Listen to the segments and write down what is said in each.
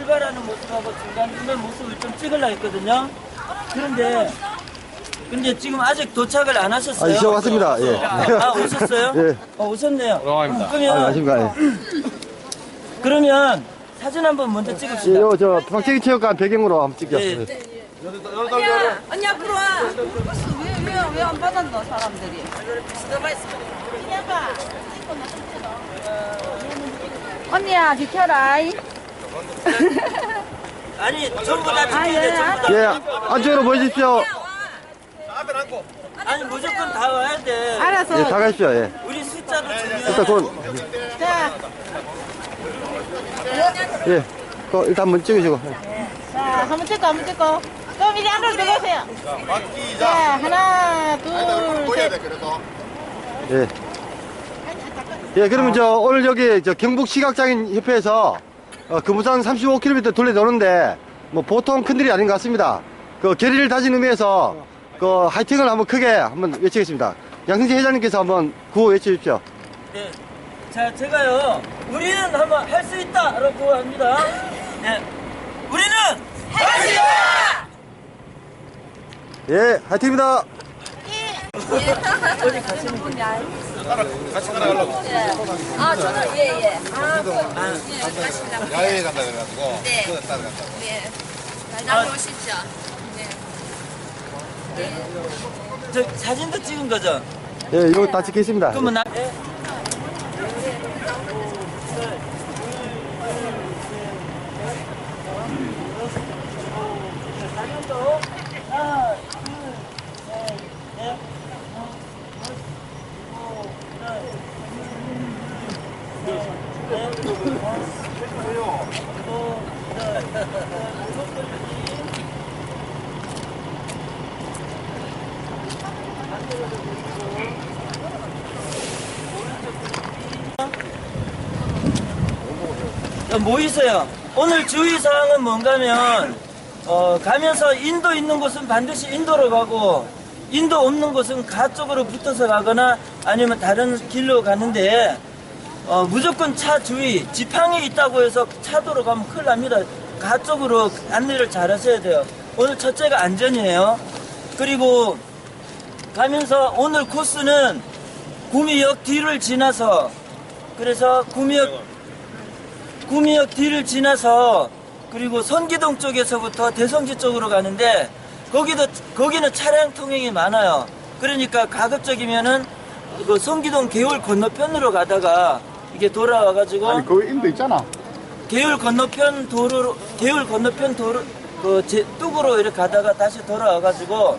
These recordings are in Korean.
출발하는 모습하고 중간중간 모습을 좀 찍으려 했거든요. 그런데 근데 지금 아직 도착을 안 하셨어요. 아, 이제 왔습니다. 예. 아, 오셨어요? 예. 어, 오셨네요. 오랜만입니다. 아, 그러면 아 십니까? 예. 그러면 사진 한번 먼저 예, 찍읍시다. 요, 저, 박재기 체육관 배경으로 한번 찍죠. 예. 예. 언니야, 언니 앞으로 와. 왜왜 안 받았노 사람들이? 언니야 비켜라. 아니 전부 다 아, 찍혀야 돼. 예. 전부 다. 예, 안쪽으로 보여주십시오. 아니 무조건 다 와야 돼. 알아서. 예, 다 가십시오. 예. 우리 숫자도 중요해. 일단 그, 자, 예. 그, 일단 한번 찍으시고. 자, 한번 찍고 한번 찍고. 그럼 이제 안으로 들어가세요. 자, 하나, 둘, 셋. 예. 예, 그러면 저, 오늘 여기 저 경북 시각장애인 협회에서 어, 금우산 35km 둘레 도는데 뭐 보통 큰 일이 아닌 것 같습니다. 그 결의를 다진 의미에서 그 화이팅을 한번 크게 한번 외치겠습니다. 양승재 회장님께서 한번 구호 외쳐주십시오. 네. 자, 제가요, 우리는 한번 할 수 있다! 라고 합니다. 네. 우리는 할 수 있다! 예, 화이팅입니다. 아, 저는 예, 예. 아, 그, 예, 가시려고. 야외에 간다 그래가지고 네. 그거 따라간다. 네. 잘 다녀오십시오. 네. 저 사진도 찍은 거죠? 예, 이거 다 찍겠습니다. 그러면 나, 네. 어, 모이세요. 오늘 주의사항은 뭔가면, 어, 가면서 인도 있는 곳은 반드시 인도로 가고, 인도 없는 곳은 가 쪽으로 붙어서 가거나 아니면 다른 길로 가는데, 어, 무조건 차 주의, 지팡이 있다고 해서 차도로 가면 큰일 납니다. 가 쪽으로 안내를 잘 하셔야 돼요. 오늘 첫째가 안전이에요. 그리고 가면서 오늘 코스는 구미역 뒤를 지나서, 그래서 구미역 구미역 뒤를 지나서 그리고 선기동 쪽에서부터 대성지 쪽으로 가는데 거기도 거기는 차량 통행이 많아요. 그러니까 가급적이면은 그 성기동 개울 건너편으로 가다가 이게 돌아와 가지고 아니 거기 인도 있잖아. 개울 건너편 도로로 개울 건너편 도로 그 제, 뚝으로 이렇게 가다가 다시 돌아와 가지고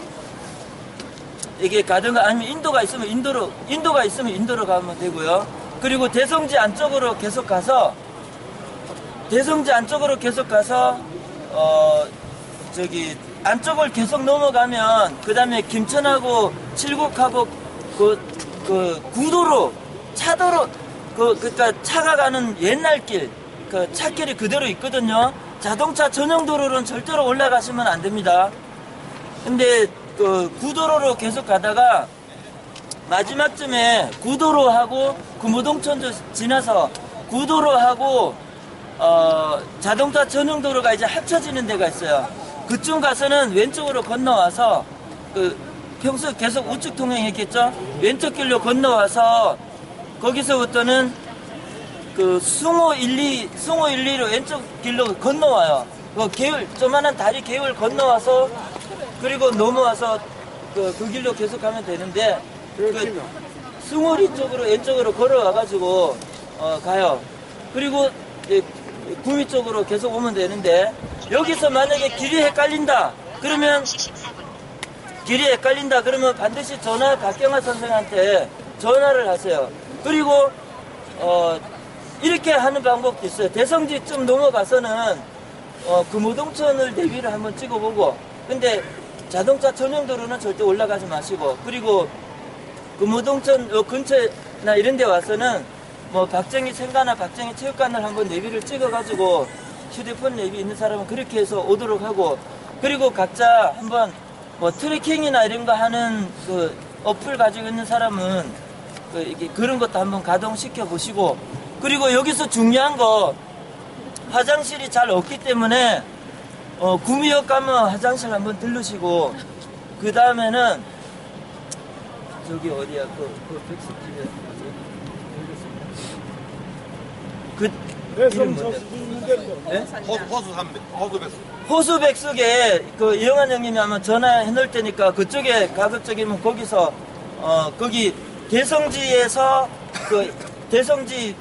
이게 가든가 아니면 인도가 있으면 인도로 인도가 있으면 인도로 가면 되고요. 그리고 대성지 안쪽으로 계속 가서 대성지 안쪽으로 계속 가서 어 저기 안쪽을 계속 넘어가면 그 다음에 김천하고 칠곡하고 그, 그 구도로 차도로 그 그니까 차가 가는 옛날 길 그 차길이 그대로 있거든요. 자동차 전용 도로는 절대로 올라가시면 안 됩니다. 근데 그 구도로로 계속 가다가 마지막쯤에 구도로하고 구무동천도 지나서 구도로하고 어, 자동차 전용 도로가 이제 합쳐지는 데가 있어요. 그쯤 가서는 왼쪽으로 건너와서 그 평소 계속 우측 통행했겠죠. 왼쪽 길로 건너와서 거기서부터는 그 숭호 1, 2, 숭호 1, 2로 왼쪽 길로 건너와요. 그 개울, 조만한 다리 개울 건너와서 그리고 넘어와서 그, 그 길로 계속 가면 되는데 그 숭호리 쪽으로 왼쪽으로 걸어와가지고 어, 가요. 그리고 예, 구미 쪽으로 계속 오면 되는데 여기서 만약에 길이 헷갈린다 그러면 길이 헷갈린다 그러면 반드시 전화 박경화 선생한테 전화를 하세요. 그리고 어, 이렇게 하는 방법도 있어요. 대성지쯤 넘어가서는 어, 금호동천을 대비를 한번 찍어보고 근데 자동차 전용 도로는 절대 올라가지 마시고 그리고 금호동천 요 근처나 이런 데 와서는 뭐 박정희 생가나 박정희 체육관을 한번 내비를 찍어가지고 휴대폰 내비 있는 사람은 그렇게 해서 오도록 하고 그리고 각자 한번 뭐 트래킹이나 이런 거 하는 그 어플 가지고 있는 사람은 그 이게 그런 것도 한번 가동시켜 보시고 그리고 여기서 중요한 거 화장실이 잘 없기 때문에 어, 구미역 가면 화장실 한번 들르시고 그 다음에는 저기 어디야 그, 그 백숙집에 그 이름 뭔데? 예? 호수, 호수 삼 호수. 호수 백숙에 그 이영환 형님이 한번 전화해 놓을 테니까 그쪽에 가급적이면 거기서 어 거기 대성지에서 그 대성지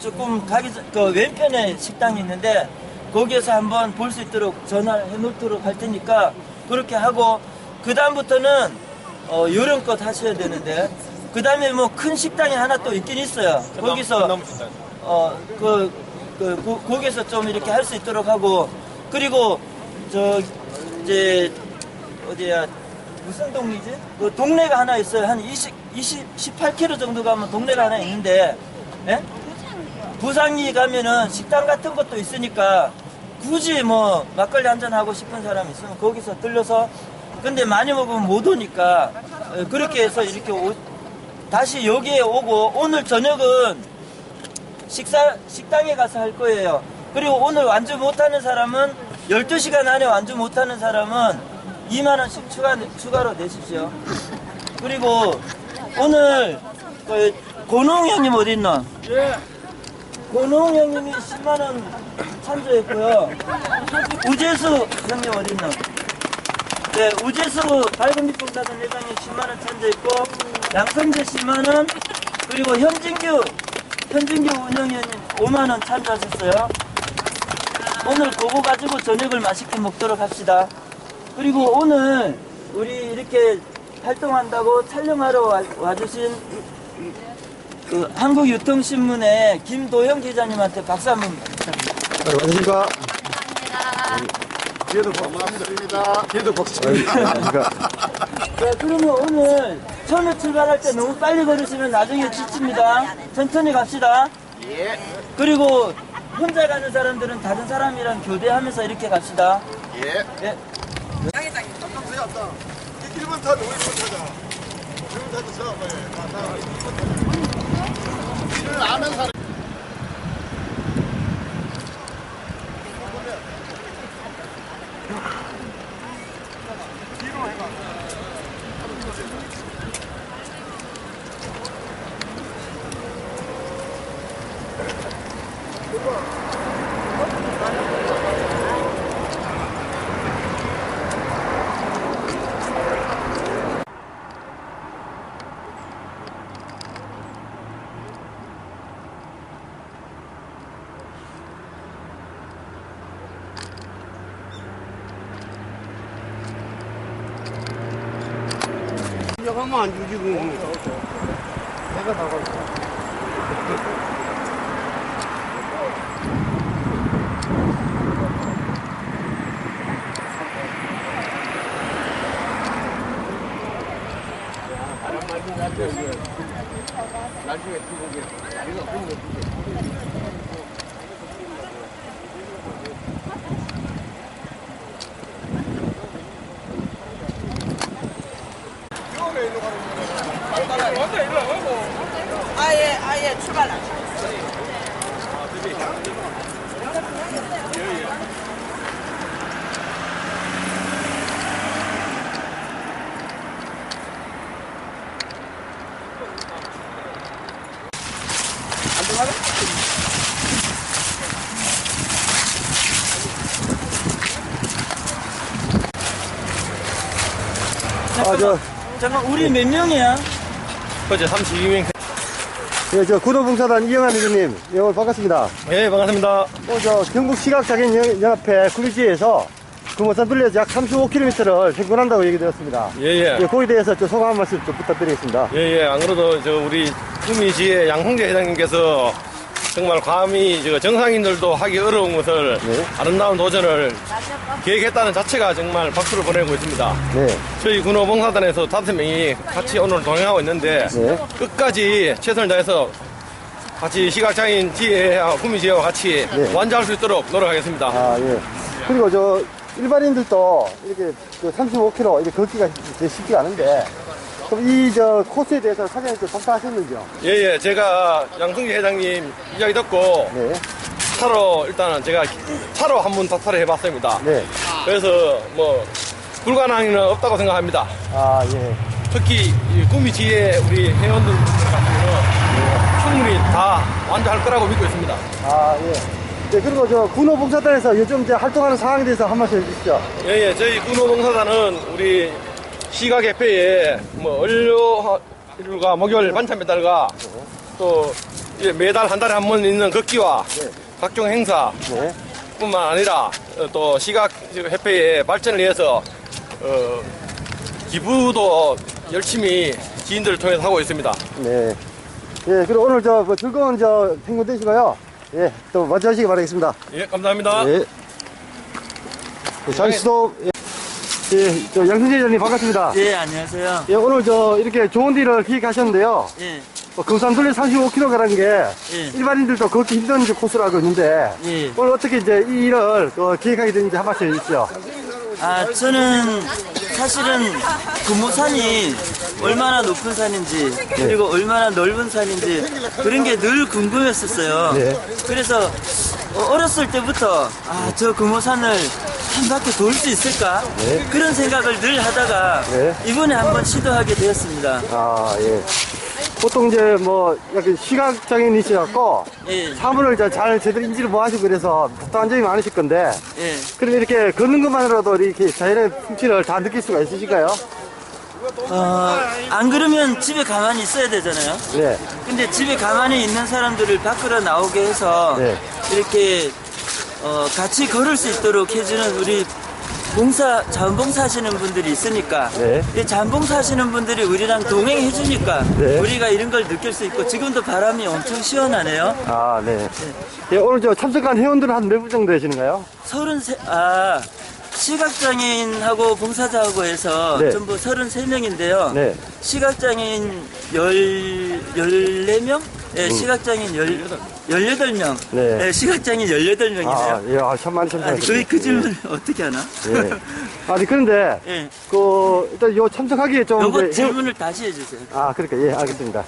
조금 가기 전- 그 왼편에 식당이 있는데 거기에서 한번 볼 수 있도록 전화를 해 놓도록 할 테니까 그렇게 하고 그 다음부터는 어 요령껏 하셔야 되는데 그 다음에 뭐 큰 식당이 하나 또 있긴 있어요 거기서 너무 좋다. 어, 그, 그, 고- 거기서 좀 이렇게 할 수 있도록 하고, 그리고, 저, 이제, 어디야, 무슨 동네지? 그 동네가 하나 있어요. 한 20, 20, 18km 정도 가면 동네가 하나 있는데, 예? 부산리 가면은 식당 같은 것도 있으니까, 굳이 뭐, 막걸리 한 잔 하고 싶은 사람 있으면 거기서 들려서, 근데 많이 먹으면 못 오니까, 어, 그렇게 해서 이렇게 오- 다시 여기에 오고, 오늘 저녁은 식사, 식당에 가서 할 거예요. 그리고 오늘 완주 못하는 사람은 12시간 안에 완주 못하는 사람은 2만 원씩 추가, 추가로 내십시오. 그리고 오늘 그 고농 형님 어디 있나? 예. 고농 형님이 10만원 찬조했고요. 우재수 형님 어디 있나? 네, 우재수 밝은 빛봉사단 회장님 10만원 찬조했고, 양성재 10만 원, 그리고 현진규 현진규 운영위원님 5만 원 참조하셨어요. 오늘 그거 가지고 저녁을 맛있게 먹도록 합시다. 그리고 오늘 우리 이렇게 활동한다고 촬영하러 와, 와주신 그 한국유통신문의 김도영 기자님한테 박수 한번 부탁드립니다. 네, 안녕하십니까. 뒤에도 고맙습니다. 뒤에도 고맙습니다. 안녕하십니까. 네, 그러면 오늘 처음에 출발할 때 너무 빨리 걸으시면 나중에 지칩니다. 천천히 갑시다. 예. 그리고 혼자 가는 사람들은 다른 사람이랑 교대하면서 이렇게 갑시다. 예. 예. 1번 타도 5번 타자. 1번 타도 서. 일을 아는 사람. 하면 안 주지, 그거. 내가 나가 나중에 들어오게. 자기가 그런 거 아예 아예 출발하. 아, 저, 잠깐 우리 몇 명이야? 어제 32명. 예, 저 구도봉사단 이영환 회장님, 예, 오늘 반갑습니다. 예, 반갑습니다. 어, 저 경북 시각장애인연합회 구리지에서 금호산 둘레에서 약 35km를 생존한다고 얘기 들었습니다. 예, 예. 예, 거기에 대해서 좀 소감 한 말씀 좀 부탁드리겠습니다. 예, 예. 안 그래도 저 우리 구미시의 양홍재 회장님께서 정말 감히 저 정상인들도 하기 어려운 것을 네. 아름다운 도전을 계획했다는 자체가 정말 박수를 보내고 있습니다. 네, 저희 군호봉사단에서 다섯 명이 같이 오늘 동행하고 있는데 네. 끝까지 최선을 다해서 같이 시각장애인 지혜, 구미지혜와 같이 네. 완주할 수 있도록 노력하겠습니다. 아, 예. 그리고 저 일반인들도 이렇게 그 35km 이렇게 걷기가 이제 쉽지 않은데 그럼 이 저 코스에 대해서 사장님 좀 평가하셨는지요? 예, 예. 제가 양승기 회장님 이야기 듣고 네, 차로 일단은 제가 차로 한번 닥터를 해봤습니다. 네. 그래서 뭐 불가능은 없다고 생각합니다. 아, 예. 특히 이 구미 지에 우리 회원들 같은 경우는 충분히 다 완주할 거라고 믿고 있습니다. 아, 예. 네, 그리고 저 군호봉사단에서 요즘 이제 활동하는 상황에 대해서 한 말씀 해주시죠. 예, 예, 저희 군호봉사단은 우리 시각 협회에 뭐 월요일과 목요일 반찬 배달과 또 매달 한 달에 한 번 있는 걷기와 각종 행사 네. 뿐만 아니라 어, 또 시각 협회의 발전을 위해서 어, 기부도 열심히 지인들을 통해서 하고 있습니다. 네. 예, 그리고 오늘 저 뭐 즐거운 저 행군 되시고요. 예, 또 먼저 하시기 바라겠습니다. 예, 감사합니다. 예. 예, 장수도, 예. 예, 저 양승재 회장님 반갑습니다. 예, 안녕하세요. 예, 오늘 저 이렇게 좋은 일을 기획하셨는데요. 예, 뭐 금산둘레 35km라는 게 예. 일반인들도 걷기 힘든 이제 알고 있는데 예. 오늘 어떻게 이제 이 일을 어, 기획하게 됐는지 한 말씀 해주시죠. 아, 저는 사실은 금호산이 얼마나 높은 산인지, 그리고 얼마나 넓은 산인지, 그런 게 늘 궁금했었어요. 네. 그래서 어, 어렸을 때부터, 아, 저 금호산을 한 바퀴 돌 수 있을까? 네. 그런 생각을 늘 하다가, 네. 이번에 한번 시도하게 되었습니다. 아, 예. 보통 이제 뭐 약간 시각장애인이셔갖고 예, 사물을 잘 제대로 인지를 못 하시고 그래서 답답한 점이 많으실 건데 예. 그럼 이렇게 걷는 것만으로도 이렇게 자연의 풍치를 다 느낄 수가 있으실까요? 어, 안 그러면 집에 가만히 있어야 되잖아요. 네. 근데 집에 가만히 있는 사람들을 밖으로 나오게 해서 네. 이렇게 어, 같이 걸을 수 있도록 해주는 우리 봉사 자원봉사 하시는 분들이 있으니까 네. 이 자원봉사 하시는 분들이 우리랑 동행해 주니까 네. 우리가 이런 걸 느낄 수 있고 지금도 바람이 엄청 시원하네요. 아, 네. 예, 오늘 저 참석한 회원들은 한 몇 분 정도 되시는가요? 서른 세, 아, 시각장애인하고 봉사자하고 해서 네. 전부 33명인데요. 네. 시각장애인 열, 14명? 네, 시각장애인 열, 18명. 음. 네. 네, 시각장애인 18명이네요. 아, 예, 아, 참 많이 아니, 참석하셨습니다. 그, 그 질문을 어떻게 하나? 예. 아니, 그런데, 예. 그, 일단 요 참석하기에 좀. 요거 이제 질문을 다시 해주세요. 아, 그러니까, 예, 알겠습니다.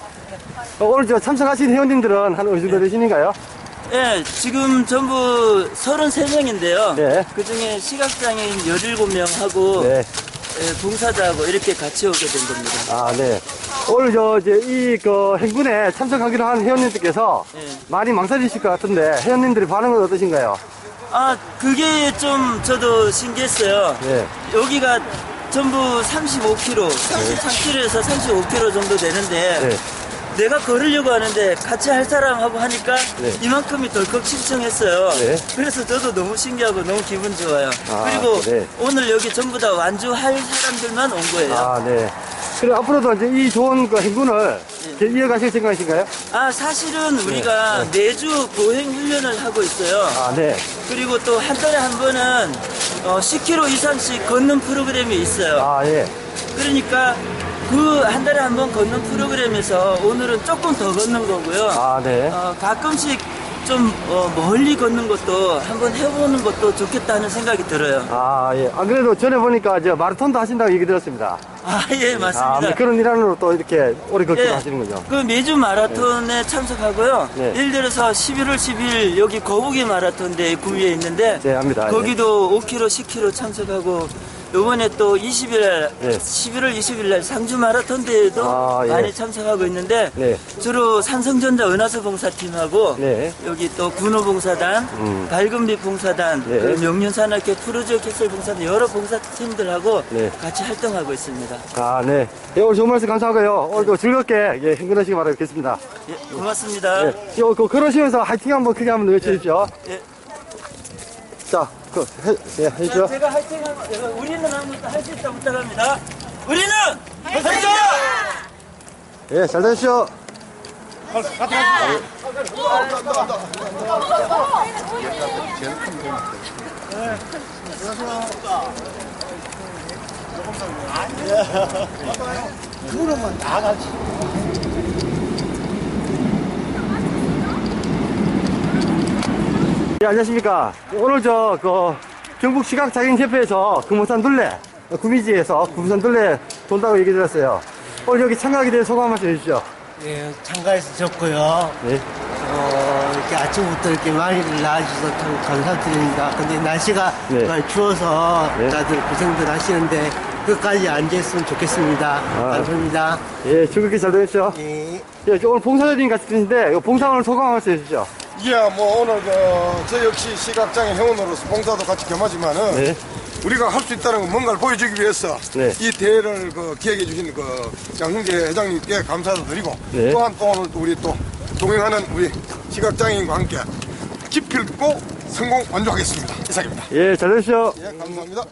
어, 오늘 저 참석하신 회원님들은 한 어느 정도 되시는가요? 예, 지금 전부 33명인데요. 네. 그 중에 시각장애인 17명하고 네. 예, 봉사자하고 이렇게 같이 오게 된 겁니다. 아, 네. 오늘 저, 이제 이, 그, 행군에 참석하기로 한 회원님들께서 예. 많이 망설이실 것 같은데, 회원님들의 반응은 어떠신가요? 아, 그게 좀 저도 신기했어요. 네. 여기가 전부 35km, 33km에서 35km 정도 되는데 네. 내가 걸으려고 하는데 같이 할 사람하고 하니까 네. 이만큼이 덜컥 신청했어요. 네. 그래서 저도 너무 신기하고 너무 기분 좋아요. 아, 그리고 네. 오늘 여기 전부 다 완주할 사람들만 온 거예요. 아, 네. 그래, 앞으로도 이제 이 좋은 그 행군을 네. 이어가실 생각이신가요? 아, 사실은 우리가 매주 보행 훈련을 하고 있어요. 아, 네. 그리고 또 한 달에 한 번은 어, 10km 이상씩 걷는 프로그램이 있어요. 아, 예. 그러니까 그 한 달에 한 번 걷는 프로그램에서 오늘은 조금 더 걷는 거고요. 아, 네. 어, 가끔씩 좀 어, 멀리 걷는 것도 한번 해보는 것도 좋겠다는 생각이 들어요. 아, 예. 안 그래도 전에 보니까 저 마라톤도 하신다고 얘기 들었습니다. 아, 예, 아, 맞습니다. 네, 그런 일환으로 또 이렇게 오래 걷기를 예, 하시는군요. 그 매주 마라톤에 참석하고요. 네. 예를 들어서 11월 10일 여기 거북이 마라톤 대회 구미에 있는데 네, 압니다. 거기도 5km, 10km 참석하고 요번에 또 20일, 네. 11월 20일 날 상주 마라톤 대회도 아, 예. 많이 참석하고 있는데 네. 주로 산성전자 은하수 봉사팀하고 네. 여기 또 군호봉사단, 음. 밝은빛 봉사단, 네. 그리고 명륜산악회 프로지오 캐슬 봉사단 여러 봉사팀들하고 네. 같이 활동하고 있습니다. 아, 네. 예, 오늘 좋은 말씀 감사하고요. 오늘도 즐겁게 예, 행군하시기 바라겠습니다. 예, 고맙습니다. 예. 요, 그, 걸으시면서 화이팅 한번 크게 한번 외쳐주십시오. 예. 자, 그, 해, 예, 해주죠. 제가 하면 제가 우리는 한번 할수 있다 부탁합니다. 우리는 화이팅! 예, 잘 되십시오. 예, 안녕하십니까. 오늘 저, 그, 경북 시각장애인협회에서 금호산 둘레, 어, 구미지에서 금호산 둘레 돈다고 얘기 들었어요. 오늘 여기 참가하게 된 소감 한 말씀 해주시죠. 예, 참가해서 좋고요. 네. 어, 이렇게 아침부터 이렇게 많이들 나와주셔서 참 감사드립니다. 근데 날씨가 네. 정말 추워서 네. 다들 고생들 하시는데 끝까지 앉아있으면 좋겠습니다. 감사합니다. 예, 즐겁게 잘 되십시오. 예. 예, 오늘 봉사자님 같은데, 이 봉사 오늘 소감 한번 해주시죠. 예, 뭐 오늘 그, 저 역시 시각장애 회원으로서 봉사도 같이 겸하지만은 네. 우리가 할 수 있다는 건 뭔가를 보여주기 위해서 네. 이 대회를 그 기획해 주신 그 양승재 회장님께 감사도 드리고 네. 또한 또 오늘 또 우리 또 동행하는 우리 시각장애인과 함께 기필코 성공 완주하겠습니다. 이상입니다. 예, 잘 되십시오. 예, 감사합니다.